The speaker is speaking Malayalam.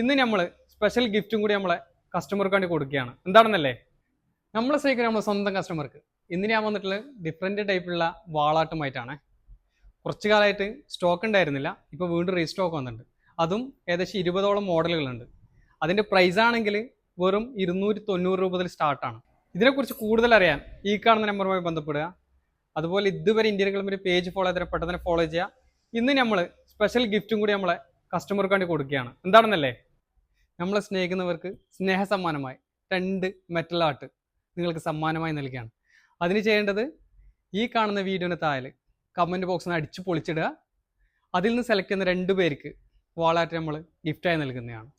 ഇന്ന് നമ്മൾ സ്പെഷ്യൽ ഗിഫ്റ്റും കൂടി നമ്മളെ കസ്റ്റമർക്ക് വേണ്ടി കൊടുക്കുകയാണ്. എന്താണെന്നല്ലേ? നമ്മളെ സ്നേഹിക്കുന്ന നമ്മളെ സ്വന്തം കസ്റ്റമർക്ക് ഇന്ന് ഞാൻ വന്നിട്ടുള്ളത് ഡിഫറെന്റ് ടൈപ്പിലുള്ള വാളാട്ടുമായിട്ടാണ്. കുറച്ച് കാലമായിട്ട് സ്റ്റോക്ക് ഉണ്ടായിരുന്നില്ല. ഇപ്പോൾ വീണ്ടും റീസ്റ്റോക്ക് വന്നിട്ടുണ്ട്. അതും ഏകദേശം ഇരുപതോളം മോഡലുകളുണ്ട്. അതിന്റെ പ്രൈസ് ആണെങ്കിൽ വെറും ഇരുന്നൂറ്റി തൊണ്ണൂറ് രൂപ മുതൽ സ്റ്റാർട്ടാണ് ഇതിനെക്കുറിച്ച് കൂടുതൽ അറിയാൻ ഈ കാണുന്ന നമ്പറുമായി ബന്ധപ്പെടുക. അതുപോലെ ഇതുവരെ ഇന്ത്യൻ ഒരു പേജ് ഫോളോ ചെയ്തിട്ട് പെട്ടെന്ന് ഫോളോ ചെയ്യുക. ഇന്ന് നമ്മൾ സ്പെഷ്യൽ ഗിഫ്റ്റും കൂടി നമ്മളെ കസ്റ്റമർക്ക് വേണ്ടി കൊടുക്കുകയാണ്. എന്താണെന്നല്ലേ? നമ്മളെ സ്നേഹിക്കുന്നവർക്ക് സ്നേഹ സമ്മാനമായി രണ്ട് മെറ്റൽ ആർട്ട് നിങ്ങൾക്ക് സമ്മാനമായി നൽകുകയാണ്. അതിന് ചെയ്യേണ്ടത് ഈ കാണുന്ന വീഡിയോന് താഴെ കമന്റ് ബോക്സിൽ അടിച്ച് പൊളിച്ചിടുക. അതിൽ നിന്ന് സെലക്ട് ചെയ്യുന്ന രണ്ട് പേർക്ക് വാളായിട്ട് നമ്മൾ ഗിഫ്റ്റായി നൽകുന്നതാണ്.